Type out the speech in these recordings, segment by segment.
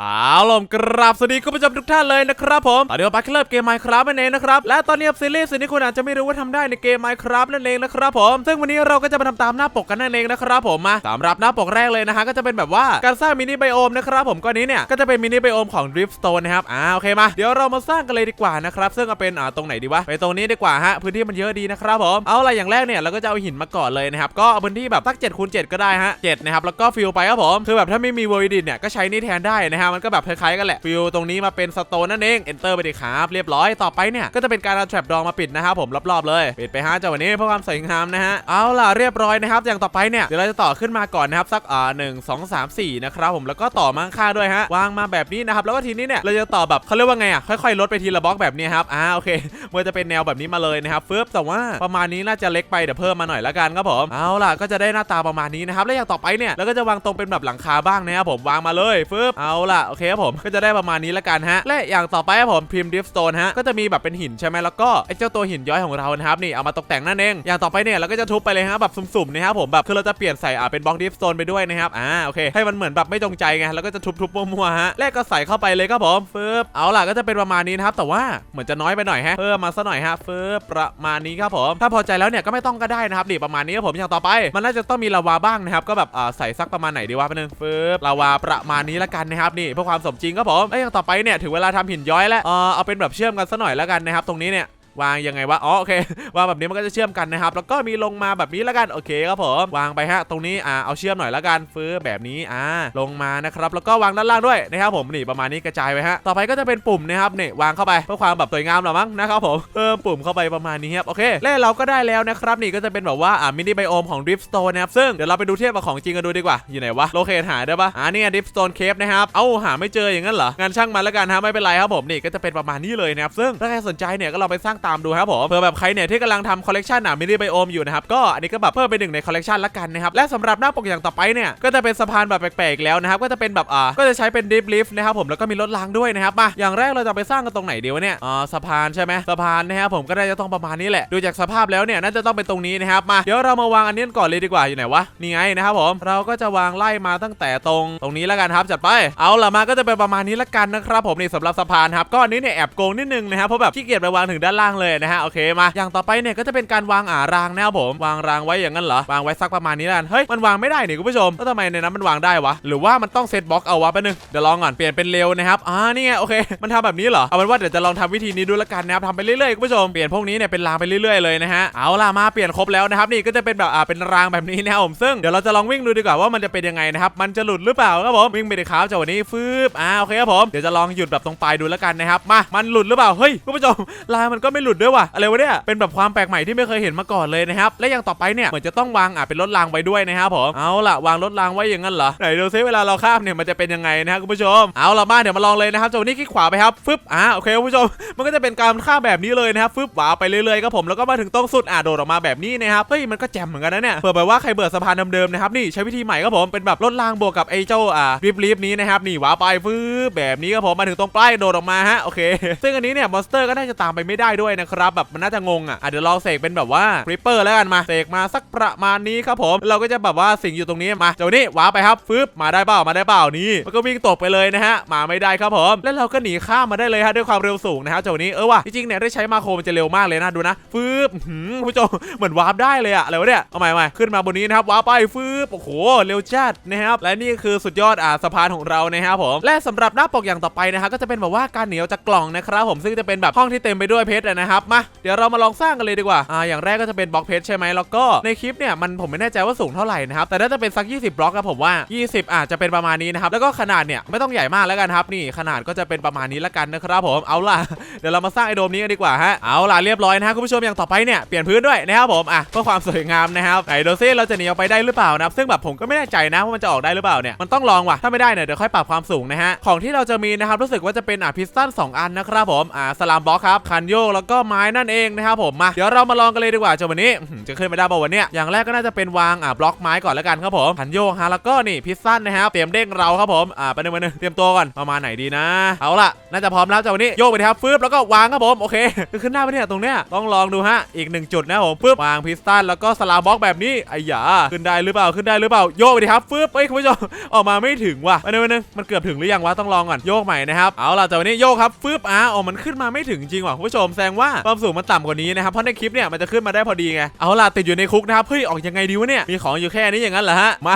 เอาลมกราบสวัสดีคุณผู้ชมทุกท่านเลยนะครับผมตอนนี้เราไปเริ่มเกม Minecraft นั่นเองนะครับ และตอนนี้ซีรีส์สิ่งที่คุณอาจจะไม่รู้ว่าทำได้ในเกม Minecraft นั่นเองนะครับผม ซึ่งวันนี้เราก็จะมาทำตามหน้าปกกันนั่นเองนะครับผมมาสำหรับหน้าปกแรกเลยนะฮะก็จะเป็นแบบว่าการสร้างมินิไบโอมนะครับผมก้อนนี้เนี่ยก็จะเป็นมินิไบโอมของ Driftstone นะครับอ่าโอเคมาเดี๋ยวเรามาสร้างกันเลยดีกว่านะครับซึ่งเอาเป็นอ่าตรงไหนดีวะไปตรงนี้ดีกว่าฮะพื้นที่มันเยอะดีนะครับผมเอาอะไรอย่างแรกเนี่ยเราก็จะเอาหินมาก่อนเลยนะครับก็เอาพื้นที่แบบสัก7คูณ7ก็ได้ฮะ7นะครับแล้วก็ฟิลไปครับผมคือแบบถ้าไม่มีวอร์ดินเนี่ยก็ใช้นี่แทนได้นะฮะมันก็แบบคล้ายๆกันแหละฟิลตรงนี้มาเป็นสโตนนั่นเอง enter ไปดิครับเรียบร้อยต่อไปเนี่ยก็จะเป็นการเอาแทรปดองมาปิดนะครับผมรอบๆเลยปิดไปฮะจากวันนี้เพื่อความสวยงามนะฮะเอาล่ะเรียบร้อยนะครับอย่างต่อไปเนี่ยเดี๋ยวเราจะต่อขึ้นมาก่อนนะครับสักอ่าหนึ่งสองสามสี่นะครับผมแล้วก็ต่อมาข้าด้วยฮะวางมาแบบนี้นะครับแล้วก็ทีนี้เนี่ยเราจะต่อแบบเขาเรียกว่าไงอะค่อยๆลดไปทีละบล็อกแบบนี้ครับอ่าโอเคมันจะเป็นแนวแบบนี้มาเลยนะครับฟึบแต่ว่าประมาณนี้น่าจะเล็กไปเดี๋ยวเพิ่มมาหน่อยละกันครับผมเอาล่ะก็จะได้หน้าตาประมาณนี้นะครับแล้วอย่างต่อไปเนี่ยเราก็จะวางตรงเป็นแบบหลังคาบ้างนะครับผมวางมาเลยฟึบเอาล่ะโอเคครับผมก็จะได้ประมาณนี้ละกันฮะและอย่างต่อไปครับผมพิมพ์ดิฟสโตนฮะก็จะมีแบบเป็นหินใช่ไหมแล้วก็ไอ้เจ้าตัวหินย้อยของเรานะครับนี่เอามาตกแต่งนั่นเองอย่างต่อไปเนี่ยเราก็จะทุบไปเลยฮะแบบสุ่มๆนะครับผมแบบคือเราจะเปลี่ยนใส่อ่าเป็นบล็อกดิฟสโตนไปด้วยนะครับอ่าโอเคให้มันเหมือนแบบไม่จงใจไงแล้วก็จะทุบๆมั่วๆฮะแรกก็ใส่เข้าไปเลยครับผมฟึบเอาล่ะก็จะเป็นประมาณนี้นะครับแต่ว่าเหมือนจะน้อยไปหน่อยฮะเพิ่มมาซะหน่อยฮะฟึบประมาณนี้ครับผมถ้าพอใจแล้วเนี่ยก็ไม่ต้องก็ได้นะครับนี่ประมาณนี้ครับผมอย่างต่อไป มันน่าจะต้องมีลาวาบ้างนะครับก็แบบอ่าใส่สักประมาณไหนดีวะแป๊บนึงฟึบลาวาประมาณนี้ละกันนะครับนี่เพื่อความสมจริงครับผมเอ้ยอย่างต่อไปเนี่ยถึงเวลาทำหินย้อยแล้วเออเอาเป็นแบบเชื่อมกันซะหน่อยแล้วกันนะครับตรงนี้เนี่ย วางยังไงวะอ๋อโอเควางแบบนี้มันก็จะเชื่อมกันนะครับแล้วก็มีลงมาแบบนี้แล้วกันโอเคครับผมวางไปฮะตรงนี้อ่าเอาเชื่อมหน่อยแล้วกันฟื้อแบบนี้อ่าลงมานะครับแล้วก็วางด้านล่างด้วยนะครับผมนี่ประมาณนี้กระจายไปฮะต่อไปก็จะเป็นปุ่มนะครับนี่วางเข้าไปเพื่อความแบบสวยงามหรอมั้งนะครับผมเพิ่มปุ่มเข้าไปประมาณนี้ครับโอเคและเราก็ได้แล้วนะครับนี่ก็จะเป็นแบบว่าอ่ามินิไบโอมของ Driftstone นะครับซึ่งเดี๋ยวเราไปดูเทียบกับของจริงกันดูดีกว่าอยู่ไหนวะโลเคทหาได้ปะอ่านี่ Driftstone Cave นะครับเอ้าหาไม่เจออย่างนั้นเหรองานช่างมันแล้วกันฮะไม่เป็นไรครับผมนี่ก็จะเป็นประมาณนี้เลยนะครับซึ่งถ้าใครสนใจเนี่ยก็ลองไปสร้างตามดูครับผมเผื่อแบบใครเนี่ยที่กำลังทำคอลเลกชันอะมินิไบโอมอยู่นะครับก็อันนี้ก็แบบเพิ่มเป็นหนึ่งในคอลเลกชันละกันนะครับและสำหรับหน้าปกอย่างต่อไปเนี่ยก็จะเป็นสะพานแบบแปลกๆอีกแล้วนะครับก็จะเป็นแบบอ่าก็จะใช้เป็นดิฟลิฟต์นะครับผมแล้วก็มีรถรางด้วยนะครับมาอย่างแรกเราจะไปสร้างกันตรงไหนดีวะเนี่ยอ๋อสะพานใช่ไหมสะพานนะครับผมก็น่าจะต้องประมาณนี้แหละดูจากสภาพแล้วเนี่ยน่าจะต้องเป็นตรงนี้นะครับมาเดี๋ยวเรามาวางอันนี้ก่อนเลยดีกว่าอยู่ไหนวะนี่ไงนะครับผมเราก็จะวางไล่มาตั้งแต่ตรงตรงนี้แล้วกันครับจัดไปเอาละมาก็จะเป็นประมาณนี้ละกันนะครับผมนี่สำหรับสะพานครับก็อันนี้เนี่ยแอบโกงนิดนึงนะครับเพราะแบบขี้เกียจไปวางถึงด้านล่างเลยนะฮะโอเคมาอย่างต่อไปเนี่ยก็จะเป็นการวางอ่ารางนะครับผมวางรางไว้อย่างนั้นเหรอวางไว้สักประมาณนี้แล้วเฮ้ยมันวางไม่ได้นี่คุณผู้ชมแล้วทำไมในนั้นมันวางได้วะหรือว่ามันต้องเซตบล็อกเอาวะแป๊บนึงเดี๋ยวลองก่อนเปลี่ยนเป็นเร็วนะครับอ่านี่ไงโอเค มันทำแบบนี้เหรอเอาเป็นว่าเดี๋ยวจะลองทำวิธีนี้ดูละกันนะครับทำไปเรื่อยๆคุณผู้ชมเปลี่ยนพวกนี้เนี่ยเป็นรางไปเรื่อยๆเลยนะฮะเอาล่ะมาเปลี่ยนครบแล้วนะครับนี่ก็จะเป็นแบบอ่าเป็นรางแบบนี้นะครับผมซึ่งเดี๋ยวเราจะลองวิ่งดูดีกว่าว่ามันจะเป็นยังไงนะครับมันจะหลุดหรือเปล่าครับผมวิ่งไปเลยครับจากวันนี้ฟืบอ่าโอเคครับผมเดี๋ยวจะลองหยุดแบบตรงปลายดูแล้วกันนะครับมามันหลุดหรือเปล่าเฮ้ยคุณผู้ชมรางมันก็ไม่หลุดด้วยว่ะอะไรวะเนี่ยเป็นแบบความแปลกใหม่ที่ไม่เคยเห็นมาก่อนเลยนะครับและอย่างต่อไปเนี่ยเหมือนจะต้องวางอะเป็นรถรางไว้ด้วยนะครับผมเอาล่ะวางรถรางไว้อย่างนั้นเหรอไหนดูซิเวลาเราข้ามเนี่ยมันจะเป็นยังไงนะครับคุณผู้ชมเอาล่ะมาเดี๋ยวมาลองเลยนะครับจากนนี้คลิกขวาไปครับฟึบอ่าโอเคคุณผู้ชม มันก็จะเป็นการข้ามแบบนี้เลยนะครับฟึบหวาไปเรื่อยๆครับผมแล้วก็มาถึงตรงสุดอ่าโดดออกมาแบบนี้นะครับเฮ้ยมันก็แจ่มเหมือนกันนะเนี่ยเผื่อแบบว่าใครเบื่อสะพานเดิมๆนะครับนี่ใช้วิธีใหม่ครับผมเป็นแบบรถรางบวกกับไอ้เจ้าอ่ารีบรีบนี้นะครับนี่วาไปฟึบแบบนี้ครับผมมาถึงตรงปลายโดดออกมาฮะโอเคซึ่งอันนี้เนี่ยมอนสเตอร์ก็น่าจะตามไปไม่ได้ด้วยนะครับแบบมันน่าจะงงอะอะเดี๋ยวลองเสกเป็นแบบว่าคริปเปอร์แล้วกันมาเสกมาสักประมาณนี้ครับผม เราก็จะแบบว่าสิงอยู่ตรงนี้มาเจ้านี่ว้าไปครับฟึบมาได้เปล่ามาได้เปล่านี่มันก็วิ่งตกไปเลยนะฮะมาไม่ได้ครับผมแล้วเราก็หนีข้ามมาได้เลยฮะด้วยความเร็วสูงนะฮะเจ้านี้เออว่ะจริงๆเนี่ยได้ใช้มาโครมันจะเร็วมากเลยนะดูนะฟึบหืมคุณผู้ชมเหมือนวาร์ปได้เลยอะอะไรวะเนี่ยเอาใหม่ใหม่ขึ้นมาบนนี้นะครับวาร์ปไปฟึบโอ้โหเร็วจัดนะครับและนี่คือสุดยอดอ่าสะพานของเรานะครับผมและสำหรับหน้าปกอย่างต่อไปนะฮะก็จะเป็นแบบว่าการเหนียวจากกล่องนะครับผมซึ่งจะเป็นแบบห้องที่เต็มไปด้วยเพชรนะครับมาเดี๋ยวเรามาลองสร้างกันเลยดีกว่าอ่าอย่างแรกก็จะเป็นบล็อกเพชรใช่ไหมแล้วก็ในคลิปเนี่ยมันผมไม่แน่ใจว่าสูงเท่าไหร่นะครับแต่น่าจะเป็นสัก 20 บล็อกครับผมว่า 20 อาจจะเป็นประมาณนี้นะครับแล้วก็ขนาดเนี่ยไม่ต้องใหญ่มากแล้วกันครับนี่ขนาดก็จะเป็นประมาณนี้ละกันนะครับผมเอาล่ะเดี๋ยวเรามาสร้างไอโดมนี้กันดีกว่าฮะเอาล่ะเรียบร้อยนะฮะคุณผู้ชมอย่างต่อไปเนี่ยเปลี่ยนพื้นด้วยนะครับผมอะเพื่อความสวยงามนะครับไหนดูซิเราจะหนีออกไปได้หรือเปล่านะครับซึ่งแบบผมก็ไม่แน่ใจนะว่ามันจะออกได้หรือเปล่าเนี่ยมันต้องลองว่ะถ้าไม่ได้เนี่ยเดี๋ยวค่อยปรับความสูงนะฮะของที่เราจะมีนะครับรู้สึกว่าจะเป็นอะพิสตัน2อันนะครับผมอ่าสลามบล็อกครับคันโยกแล้วก็ไม้นั่นเองนะครับผมมาเดี๋ยวเรามาลองกันเลยดีกว่าเจ้าวันนี้จะขึ้นไปได้ป่าวันเนี้ยอย่างแรกก็น่าจะเป็นวางอะบล็อกไม้ก่อนแล้วกันครับผมหันโยกฮะแล้วก็นี่พิซซ่านะครับเตรียมเด้งเราครับผมอ่าไปหนึ่งไปหนึ่งเตรียมตัวก่อนประมาณไหนดีนะ เอาล่ะน่าจะพร้อมแล้วเจ้าวันนี้โยกไปครับฟืบแล้วก็วางครับผมโอเคขึ้นได้ปเนี่ยตรงเนี้ยต้องลองดูฮะอีกหนึ่งจุดนะผมฟืบวางพิซซ่าแล้วก็สลามบล็อกแบบนี้ไอ้หยาขึ้นได้หรือเปล่าขึ้นได้หรือเปล่าโยกไปครับฟืบเฮ้ยคุณผู้ชมออกมาไม่ถึงว่ะไปหนึ่งไปหนึ่งมันเกือบถึงหรือยังวะต้องลองก่อนโยกใหม่นะครับเอาล่ะเจ้าวันนี้โยกครับฟืบอ่าออมันขึ้นมาไม่ถึงจริงว่ะคุณผู้ชมแสดงว่าความสูงมันต่ำกว่านี้นะครับเพราะในคลิปเนี่ยมันจะขึ้นมาได้พอดีไงเอาล่ะติดอยู่ในคุกนะครับเฮ้ยออกยังไงดีวะเนี่ยมีของอยู่แค่นี้อย่างนั้นเหรอฮะมา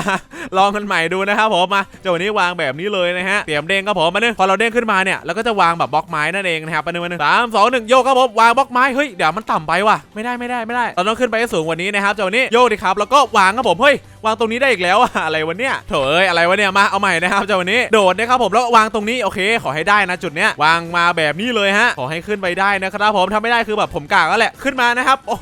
ลองกันใหม่ดูนะครับผมมาเจ้าวันนี้วางแบบนี้เลยนะฮะเตรียมเด้งครับผมมาเนี่ยพอเราเด้งขึ้นมาเนี่ยเราก็จะวางแบบบล็อกไม้นั่นเองนะครับไปหนึ่งไปหนึ่งสามสองหนึ่งโยกครับผมวางบล็อกไม้เฮ้ยเดี๋ยวมันต่ำไปว่ะไม่ได้ไม่ได้ไม่ได้เราต้องขึ้นไปให้สูงกว่านี้นะครับเจ้าวันนี้โยกดิครับแล้วก็วางครับผมเฮ้ย วางตรงนี้ได้อีกแล้วอะอะไรวะเนี่ยโถเอ้ยอะไรวะเนี่ยมาเอาใหม่นะครับเจ้าวันนี้โดดนะครับผมแล้ววางตรงนี้โอเค ขอให้ได้นะจุดเนี้ยวางมาแบบนี้เลยฮะขอให้ขึ้นไปได้นะครับผมทำไม่ได้คือแบบผมกากแล้วแหละขึ้นมานะครับโอ้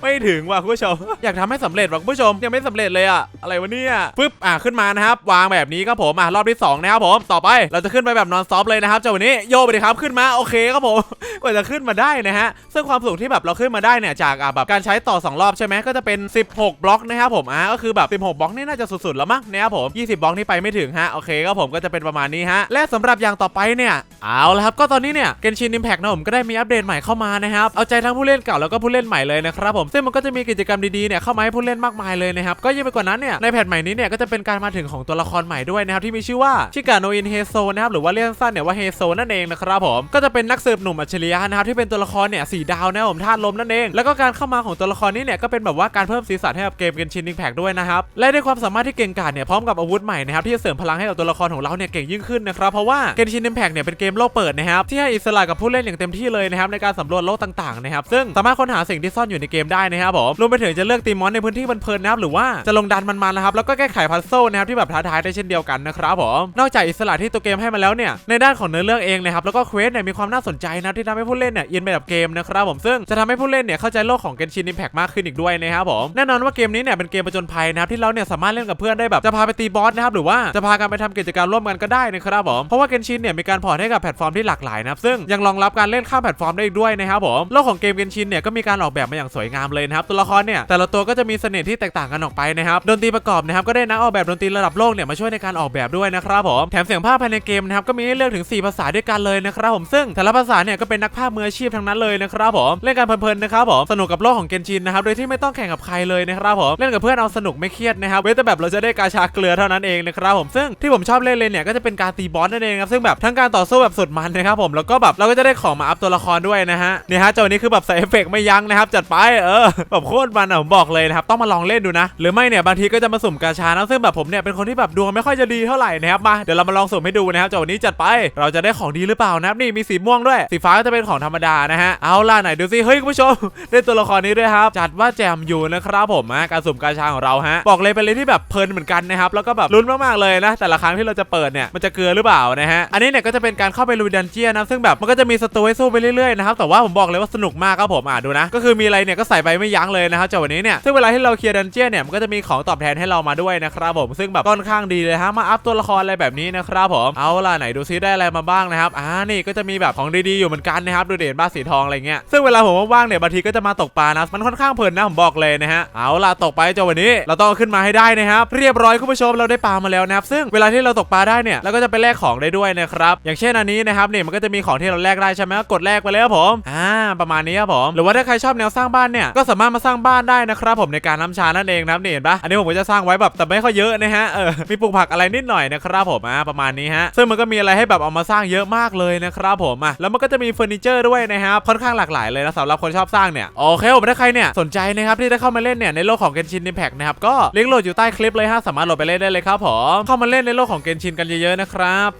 ไม่ถึงว่ะคุณผู้ชม อยากทำให้สำเร็จว่ะคุณผู้ชมยังไม่สำเร็จเลยอะอะไรวะเนี่ยปึ๊บอะขึ้นมานะครับวางแบบนี้ครับผมอะรอบที่สองนะครับผมต่อไปเราจะขึ้นไปแบบนอนซอฟเลยนะครับเจ้าวันนี้โยไปเลยครับขึ้นมาโอเคครับผมกว่าจะขึ้นมาได้นะฮะซึ่งความสูงที่แบบเราขึ้นมาได้เนี่ยจากอะแบบการใช้ต่อสองรอบใช่ไหมก็จะเป็น 16 บล็อกนะครับผมอะก็คือแบบบ 16 บล็อกนี่น่าจะสุดๆแล้วมั้งนะครับผม 20 บล็อกนี่ไปไม่ถึงฮะโอเคก็ผมก็จะเป็นประมาณนี้ฮะและสำหรับอย่างต่อไปเนี่ยเอาละครับก็ตอนนี้เนี่ยเกนชินอิมแพกนะผมก็ได้มีอัปเดตใหม่เข้ามานะครับเอาใจทั้งผู้เล่นเก่าแล้วก็ผู้เล่นใหม่เลยนะครับผมซึ่งมันก็จะมีกิจกรรมดีๆเนี่ยเข้ามาให้ผู้เล่นมากมายเลยนะครับก็ยิ่งไปกว่านั้นเนี่ยในแพทใหม่นี้เนี่ยก็จะเป็นการมาถึงของตัวละครใหม่ด้วยนะครับที่มีชื่อว่าชิกาโนอินเฮโซนะครับหรือว่าเรียกสั้นเนี่ยว่าเฮโซนั่นเองนะครับผมก็จะเป็นนักสืบหนุ่มอัจฉริยะนะครับที่เป็นตัวละครเนี่ยสีดาวนะผมธาตุลมนั่นเอง แล้วก็การเข้ามาของตัวละครนี้เนี่ยก็เป็นแบบว่าการเพิ่มสีสันให้กับเกมเกนชินอิมแพกด้วยนะครันะครับและด้วยความสามารถที่เก่งกาจเนี่ยพร้อมกับอาวุธใหม่นะครับที่จะเสริมพลังให้กับตัวละครของเราเนี่ยเก่งยิ่งขึ้นนะครับเพราะว่าเกนชินอิมแพกเนี่ยเป็นเกมโลกเปิดนะครับที่ให้อิสระกับผู้เล่นอย่างเต็มที่เลยนะครับในการสำรวจโลกต่างๆนะครับซึ่งสามารถค้นหาสิ่งที่ซ่อนอยู่ในเกมได้นะครับผมรวมไปถึงจะเลือกตีมอนในพื้นที่เพลินๆนะครับหรือว่าจะลงดันมันๆนะครับแล้วก็แก้ไขพัซโซลนะครับที่แบบท้าทายได้เช่นเดียวกันนะครับผมนอกจากอิสระที่ตัวเกมให้มาแล้วเนี่ยในด้านของเนื้อเรื่องเองนะครับแล้วก็เควสเนี่ยมีความน่าสนใจนะที่ทำให้ผู้เล่นเนี่ยอินไปกับเกมนะครับผมซึ่งจะทำให้ผู้เล่นเนี่ยเข้าใจโลกของเกนชินอิมแพกมากขึ้นอีกด้วยนะครับผมแน่นอนว่าเกมนี้เนี่ยเป็นเกมประจนภัยนะครับที่เราเนี่ยสามารถเล่นกับเพื่อนได้แบบจะพาไปตีบอสนะครับหรือว่าจะพากันไปทำกิจกรรมร่วมกันก็ได้นะครับผมเพราะว่าเกนชินเนี่ยมีการพอร์ตให้กับแพลตฟอร์มที่หลากหลายนะครับซึ่งยังรองรับการเล่นข้ามแพลตฟอร์มได้อีกด้วยนะครับผมโลกของเกมเกนชินเนี่ยก็มีการออกแบบมาอย่างสวยงามเลยนะครับตัวละครเนี่ยแต่ละตัวก็จะมีเสน่ห์ที่แตกต่างกันออกไปนะครับดนตรีประกอบนะครับก็ได้นักออกแบบดนตรีระดับโลกเนี่ยมาช่วยในการออกแบบด้วยนะครับผมแถมเสียงภาพภายในเกมนะครับก็มีให้เลือกถึง 4 ภาษาด้วยกันเลยนะครับผมซึ่งแต่ละภาษาเนี่ยก็เป็นนักภาพมืออาชีพทั้งนั้นเลยนะครับผมเล่นกันเพลินๆนะครับผมสนุกกับโลกของเกนชินนะครับโดยที่ไม่ต้องแข่งกับใครเลยนะครับผมเล่นกับเพื่อนเอาสนุกไม่เครียดนะครับเว้แต่แบบเราจะได้กาชาเกลือเท่านั้นเองนะครับผมซึ่งที่ผมชอบเล่นเลยเนี่ยก็จะเป็นการตีบอสนั่นเองครับซึ่งแบบทั้งการต่อสู้แบบสุดมันนะครับผมแล้วก็แบบเราก็จะได้ของมาอัพตัวละครด้วยนะฮะเนี่ยฮะเจ้านี้คือแบบใส่เอฟเฟกต์ไม่ยั้งนะครับจัดไปเออแบบโคตรมันอะผมบอกเลยนะครับต้องมาลองเล่นดูนะ หรือไม่เนี่ยบางทีก็จะมาสุ่มกาชานะซึ่งแบบผมเนี่ยเป็นคนที่แบบดวงไม่ค่อยจะดีเท่าไหร่นะครับมาเดี๋ยวเรามาลองสุ่มให้ดูนะครับเจ้านนี้จัดไปเราจะได้ของดีหรือเปล่านะครับนี่มีสีม่วงด้วย สีฟ้าก็จะเป็นของธรรมดานะฮะเอาล่ะไหนดูสิเฮ้ยคุณผู้ชมได้ตัวละครนี้ด้วยครับจัดว่าแจมอยู่นะครับผมนะการสุ่มกาชาของเราฮะบอกเลยเป็นเลยที่แบบเพลินเหมือนกันนะครับแล้วก็แบบลุ้นมากๆเลยนะ แต่ละครั้งที่เราจะเปิดเนี่ยมันจะเกลือหรือเปล่านะฮะอันนี้เนี่ยก็จะเป็นการเข้าไปลุยดันเจียนนะซึ่งแบบมันก็จะมีสตูให้สู้ไปเรื่อยๆนะครับแต่ว่าผมบอกเลยว่าสนุกมากครับผมอะดูนะ ก็คือมีอะไรเนี่ยก็ใส่ไปไม่ยั้งเลยนะครับจากวันนี้เนี่ยซึ่งเวลาที่เราเคลียร์ดันเจียนเนี่ยมันก็จะมีของตอบแทนให้เรามาด้วยนะครับผมซึ่งแบบค่อนข้างดีเลยฮะมาอัพตัวละครอะไรแบบนี้นะครับผมเอาล่ะไหนดูซิได้อะไรมาบ้างนะครับอ่านี่ก็จะมีแบบของดีๆอยู่เหมือนกันนะครับดูเด่นบ้าสีทองอะไรเงี้ยซึ่งเวลาผมว่างๆเนี่ยบางทีก็จะมาตกปลานะมันค่อนข้างเพลินนะผมบอกเลยนะฮะเอาล่ะตกไปจากวันนี้เราตองเอขึ้นมาให้ได้นะครับเรียบร้อยคุณผู้ชมเราได้ปลามาแล้วนะครับซึ่งเวลาที่เราตกปลาได้เนี่ยเราก็จะไปแลกของได้ด้วยนะครับอย่างเช่นอันนี้นะครับเนี่ยมันก็จะมีของที่เราแลกได้ใช่ไหมก็กดแลกไปเลยครับผมอ่าประมาณนี้ครับผมหรือว่าถ้าใครชอบแนวสร้างบ้านเนี่ยก็สามารถมาสร้างบ้านได้นะครับผมในการน้ำชานั่นเองนะครับนี่เห็นปะอันนี้ผมก็จะสร้างไว้แบบแต่ไม่ค่อยเยอะนะฮะเออมีปลูกผักอะไรนิดหน่อยนะครับผมอ่าประมาณนี้ฮะซึ่งมันก็มีอะไรให้แบบเอามาสร้างเยอะมากเลยนะครับผมอะแล้วมันก็จะมีเฟอร์นิเจอร์ด้วยนะครับค่อนข้างหลากหลายเลยนะสำหรับคนชอบสร้างเนี่ยโอเคผมถ้าใครเนี่ยสนใจนะครับที่จะเข้ามาเล่นเนี่ยในโลกของเกนชินอิมแพกนะครับก็ลิงก์โหลดอยู่ใต้คลิปเลยฮะสามารถโหลดไปเล่นได้เลยครับผมเข้ามาเล่นในโลกของเกนชินกันเยอะๆนะครับ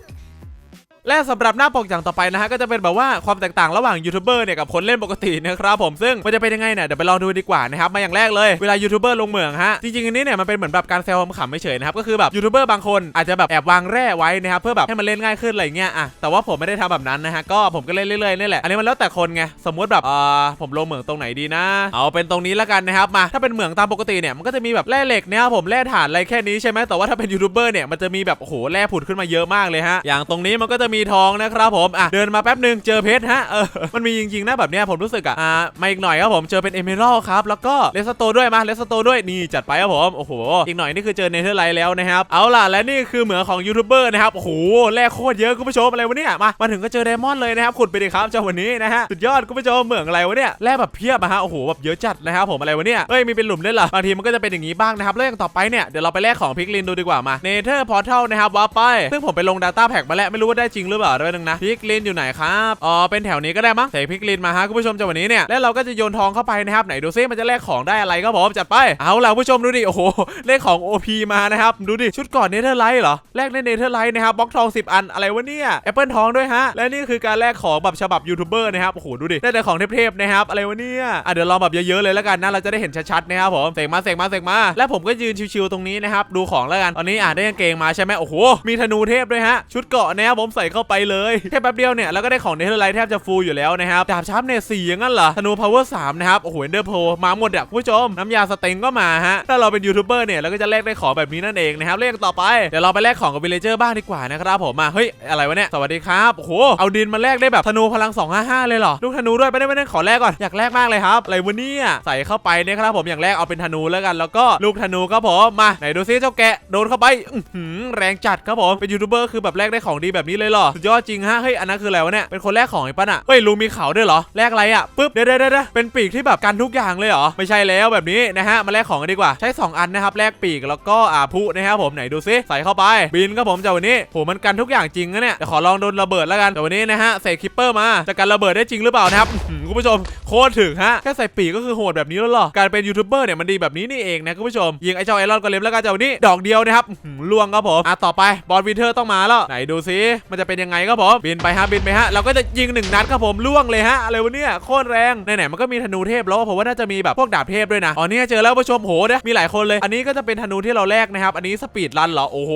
และสำหรับหน้าปกอย่างต่อไปนะฮะก็จะเป็นแบบว่าความแตกต่างระหว่างยูทูบเบอร์เนี่ยกับคนเล่นปกตินะครับผมซึ่งมันจะเป็นยังไงเนี่ยเดี๋ยวไปลองดูดีกว่านะครับมาอย่างแรกเลยเวลายูทูบเบอร์ลงเหมืองฮะจริงๆอันนี้เนี่ยมันเป็นเหมือนแบบการแซวขำไม่เฉยนะครับก็คือแบบยูทูบเบอร์บางคนอาจจะแบบแอบวางแร่ไว้นะครับเพื่อแบบให้มันเล่นง่ายขึ้นอะไรเงี้ยอะแต่ว่าผมไม่ได้ทำแบบนั้นนะฮะก็ผมก็เล่นเรื่อยๆนี่แหละอันนี้มันแล้วแต่คนไงสมมติแบบเออผมลงเหมืองตรงไหนดีนะ เอาเป็นตรงนี้แล้วกันนะครับมาถ้าเป็นเหมืองตามปกติเนี่ยมันก็จะมีแบบแร่เหล็กเนี่ยผมแร่ถ่านอะไรแค่นี้ใช่ไหมแต่ว่าถ้าเป็นยูทูบเบอร์เนี่ยมันจะมีแบบโอ้โหแร่ผุดขึ้นมาเยอะมากเลยฮะอย่างตรงนี้มันก็จะมีมีทองนะครับผมอะเดินมาแป๊บหนึ่งเจอเพชรฮะเออมันมีจริงๆนะแบบเนี้ยผมรู้สึกอะอ่ามาอีกหน่อยครับผมเจอเป็นเอเมอรัลครับแล้วก็เลสโตด้วยมาเลสโตด้วยนี่จัดไปครับผมโอ้โหอีกหน่อยนี่คือเจอเนเธอร์ไลท์แล้วนะครับเอาล่ะและนี่คือเหมืองของยูทูบเบอร์นะครับโอ้โหแลกโคตรเยอะคุณผู้ชมอะไรวะเนี่ยมามาถึงก็เจอไดมอนด์เลยนะครับขุดไปดิครับเจ้าวันนี้นะฮะสุดยอดคุณผู้ชมเหมืองอะไรวะเนี่ยแลกแบบเพียบอะฮะโอ้โหแบบเยอะจัดนะครับผมอะไรวะเนี่ยเอ้ยมีเป็นหลุมด้วยเหรอบางทีมันก็จะเป็นอย่างนี้บ้างนะครับแล้วอย่างต่อไปเนี่ยเดี๋ยวเราไปแลกของพิกลินดูดีกว่ามาเนเธอร์พอร์ทัลนะครับว้าไปซึ่งผมไปลง Data Pack มาแล้วไม่รู้ว่าได้จริงหรือเปล่าด้วยนึงนะพิกลินอยู่ไหนครับอ๋อเป็นแถวนี้ก็ได้มั้งใส่พิกลินมาฮะคุณผู้ชมจังหวะนี้เนี่ยแล้วเราก็จะโยนทองเข้าไปนะครับไหนดูซิมันจะแลกของได้อะไรก็ผมจัดไปเอาล่ะคุณผู้ชมดูดิโอ้โหเลขของ OP มานะครับดูดิชุดก่อนเนเธอร์ไลท์เหรอแลกในเนเธอร์ไลท์นะครับบล็อกทอง 10 อันอะไรวะเนี่ยแอปเปิลทองด้วยฮะและนี่คือการแลกของแบบฉบับยูทูบเบอร์นะครับโอ้โหดูดิได้แต่ของเทพๆนะครับอะไรวะเนี่ยอะเดี๋ยวลองแบบเยอะๆเลยแล้วกันนะเราจะได้เห็นชัดๆนะครับผมเสกมาเสกมาเสกมา และผมก็ยืนชิวๆตรงนี้นะครับดูของแล้วกันตอนนี้อะได้กางเกงมาใช่ไหมโอ้โหมีธนูเทพด้วยฮะชุดเกราะนะครับผมใส่เข้าไปเลยแค่แป๊บเดียวเนี่ยแล้วก็ได้ของเนเธอร์ไลท์แทบจะฟูลอยู่แล้วนะครับดาบชาร์ปเนตสี่อย่างนั้นเหรอธนูพาวเวอร์สามนะครับโอ้โหเอนเดอร์โพมาหมดอะคุณผู้ชมน้ำยาสเต็งก็มาฮะถ้าเราเป็นยูทูบเบอร์เนี่ยเราก็จะแลกได้ของแบบนี้นั่นเองนะครับเลขต่อไปเดี๋ยวเราไปแลกของกับวิลเลเจอร์บ้างดีกว่านะครับผมมาเฮ้ยอะไรวะเนี่ยสวัสดีครับโอ้โหเอาดินมาแลกได้แบบธนูพลัง255เลยเหรอลูกธนูด้วยไม่ได้ไม่ได้ขอแลกก่อนอยากแลกมากเลยครับอะไรวะเนี่ยใส่เข้าไปเนี่ยครับผมอย่างแรกเอาเป็นธนูแล้วกัน แล้วก็ลูกธนูครับผมมาไหนดูซิเจ้าแกะโดนเข้าไปอื้อหือแรงจัดครับผมเป็นยูทูบเบอร์คือแบบแลกได้ของดีแบบนี้เลยเหรอสุดยอดจริงฮะเฮ้ยอันนั้นคืออะไรวะเนี่ยเป็นคนแลกของไอ้ปั้นอะเฮ้ยลุงมีเขาด้วยเหรอแลกอะไรอะปึ๊บเดี๋ยวเดี๋ยวเดี๋ยวเป็นปีกที่แบบกันทุกอย่างเลยเหรอไม่ใช่แล้วแบบนี้นะฮะมาแลกของกันดีกว่าใช้ 2 อันนะครับแลกปีกแล้วก็อ่าพุนะครับผมไหนดูซิใส่เข้าไปบินครับผมจากวันนี้โหมันกันทุกอย่างจริงนะเนี่ยขอลองโดนระเบิดแล้วกันแต่วันนี้นะฮะใส่คิปเปอร์มาจะกันระเบิดได้จริงหรือเปล่านะครับคุณผู้ชมโคตรถึงฮะแค่ใส่ปีกก็คือโหดแบบนี้แล้วเหรอการเป็นยูทูบเบอร์เนี่ยมันดีแบบนี้นี่เองนะคุณผู้ชมยิงไอ้เจ้าไอรอนกอเลมแล้วกันจากวันนี้ดอกเดียวนะครับล่วงครับผมอะต่อไปบอลวินเทอร์ต้องมาแล้วไหนดูซิมันจะเป็นยังไงครับผมบินไปฮะบินไปฮะเราก็จะยิงหนึ่งนัดครับผมล่วงเลยฮะอะไรวะเนี่ยโคตรแรงไหนๆมันก็มีธนูเทพแล้วผมว่าน่าจะมีแบบพวกดาบเทพด้วยนะอ๋อเนี่ยเจอแล้วผู้ชมโหเนี่ยมีหลายคนเลย อันนี้ก็จะเป็นธนูที่เราแลกนะครับอันนี้สปีดรันเหรอโอ้โห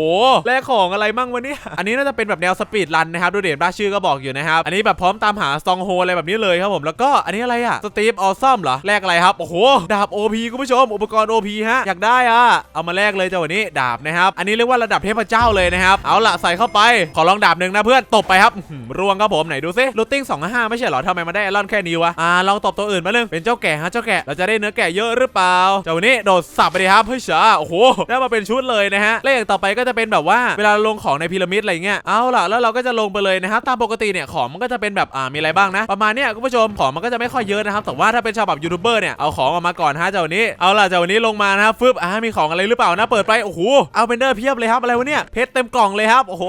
แลกของอะไรมั่งวะเนี่ยอันนี้น่าจะเป็นแบบแนวสปีดรันนะครับดูเด่นบ้าชื่อก็บอกอยู่นะครับอันนี้แบบพร้อมตามหาซองโฮอะไรแบบนี้เลยครับผมแล้วก็อันนี้อะไรอะสตีฟออซอมเหรอแลกอะไรครับโอ้โหดาบ OP คุณผู้ชม อุปกรณ์ OP ฮะอยากได้อะเอามาแลกเลยจ้าวันนี้ดาบนะครับอันนี้เรียกว่าระดับเทพเจ้าเลยนะครับเอาละใส่เข้าไปขอลองดาบหนึ่งนะเพื่อนตบไปครับร่วงครับผมไหนดูซิลูตติ้ง255ไม่ใช่เหรอทำไมมาได้ไอรอนแค่นี้วะอ่าลองตบตัวอื่นมาเรื่งเป็นเจ้าแก่ฮะเจ้าแก่เราจะได้เนื้อแก่เยอะหรือเปล่าเจ้าวันนี้โดดสับไปดิครับเฮ้ยช้าโอ้โหได้มาเป็นชุดเลยนะฮะและอย่างต่อไปก็จะเป็นแบบว่าเวลาลงของในพีระมิดอะไรเงี้ยเอาล่ะแล้วเราก็จะลงไปเลยนะครับตามปกติเนี่ยของมันก็จะเป็นแบบอ่ามีอะไรบ้างนะ ประมาณเนี้ยคุณผู้ชมของมันก็จะไม่ค่อยเยอะนะครับแต่ว่าถ้าเป็นฉบับยูทูบเบอร์เนี่ยเอาของออกมาก่อนฮะเจ้าวันนี้เอาล่ะเจ้าวันนี้ลงมานะครับฟึบอ่ามีของอะไรหรือเปล่านะเปิดไปโอ้โหเอาเบนเดอร์เพียบเลยครับอะไรวะเนี่ยเพชรเต็มกล่องเลยครับโอ้โห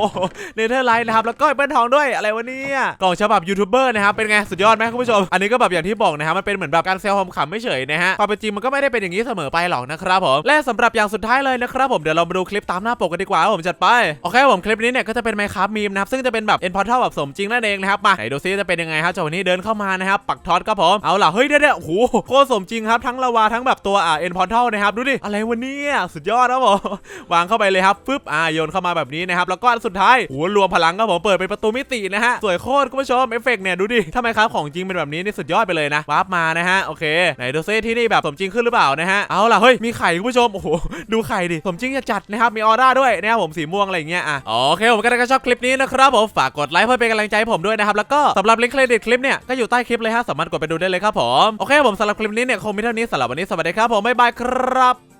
เนเธอร์ไลท์นะครับแล้วก็เปิ้ลทองด้วยอะไรวะเนี่ยกล่องฉบับยูทูบเบอร์นะครับเป็นไงสุดยอดไหมคุณผู้ชมอันนี้ก็แบบอย่างที่บอกนะครับมันเป็นเหมือนแบบการเซลล์ขำไม่เฉยนะฮะความเป็นจริงมันก็ไม่ได้เป็นอย่างนี้เสมอไปหรอกนะครับผมและสำหรับอย่างสุดท้ายเลยนะครับผมเดี๋ยวเรามาดูคลิปตามหน้าปกกันดีกว่าผมจัดไปโอเคผมคลิปนี้เนี่ยก็จะเป็นไมค์ครับมีมนะครับซึ่งจะเป็นแบบเอ็นพอร์ทัลแบบสมจริงนั่นเองนะครับมาไหนดูซิจะเป็นยังไงครับเจ้าวันนี้เดินเข้ามานะครับปักท็อตครับผมเอาล่ะเฮ้ยเด้ๆโอ้โหโคตรสมจริงครับทั้งลาวาทั้งแบบตัวอ่าเอ็นพอร์ทัลนะครับดูดิอะไรวะเนี่ยสุดยอดครับผมวางเข้าไปเลยครับฟึบอ่าโยนเข้ามาแบบนี้นะครับแล้วก็สุดท้ายโหรวมพลังครับผมเปิดเป็นประตูมิตินะฮะสวยโคตรคุณผู้ชมเอฟเฟกต์เนี่ยดูดิถ้าไมค์ครับของจริงเป็นแบบนี้นี่สุดยอดไปเลยนะวาร์ปมานะฮะโอเคไหนดูซิที่นี่แบบสมจริงขึ้นหรือเปล่านะฮะเอาล่ะเฮ้ยมีไข่คุณผู้ชมโอ้โหดูไข่ดิสมจริงจะจัดนะครับมีออร่าด้วยนะครับผมสีม่วงอะไรอย่างเงี้ยอะโอเคผมก็ได้ก็ชอบคลิปนี้นะครับผมฝากกดไลค์เพื่อเป็นกำลังใจให้ผมด้วยนะครับแล้วก็สำหรับลิงก์เครดิตคลิปเนี่ยก็อยู่ใต้คลิปเลยฮะสามารถกดไปดูได้เลยครับผมโอเคผมสำหรับคลิปนี้เนี่ยคงมีเท่านี้สำหรับวันนี้สวัสดีครับผมบ๊ายบายครับ